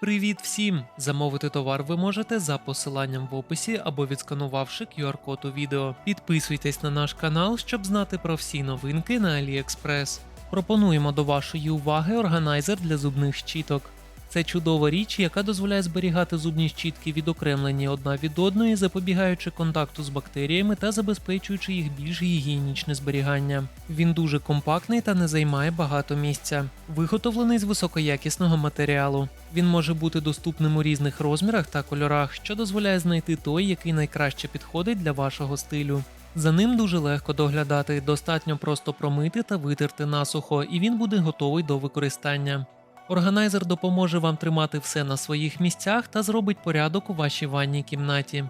Привіт всім! Замовити товар ви можете за посиланням в описі або відсканувавши QR-код у відео. Підписуйтесь на наш канал, щоб знати про всі новинки на AliExpress. Пропонуємо до вашої уваги органайзер для зубних щіток. Це чудова річ, яка дозволяє зберігати зубні щітки відокремлені одна від одної, запобігаючи контакту з бактеріями та забезпечуючи їх більш гігієнічне зберігання. Він дуже компактний та не займає багато місця. Виготовлений з високоякісного матеріалу. Він може бути доступним у різних розмірах та кольорах, що дозволяє знайти той, який найкраще підходить для вашого стилю. За ним дуже легко доглядати, достатньо просто промити та витерти насухо, і він буде готовий до використання. Органайзер допоможе вам тримати все на своїх місцях та зробить порядок у вашій ванній кімнаті.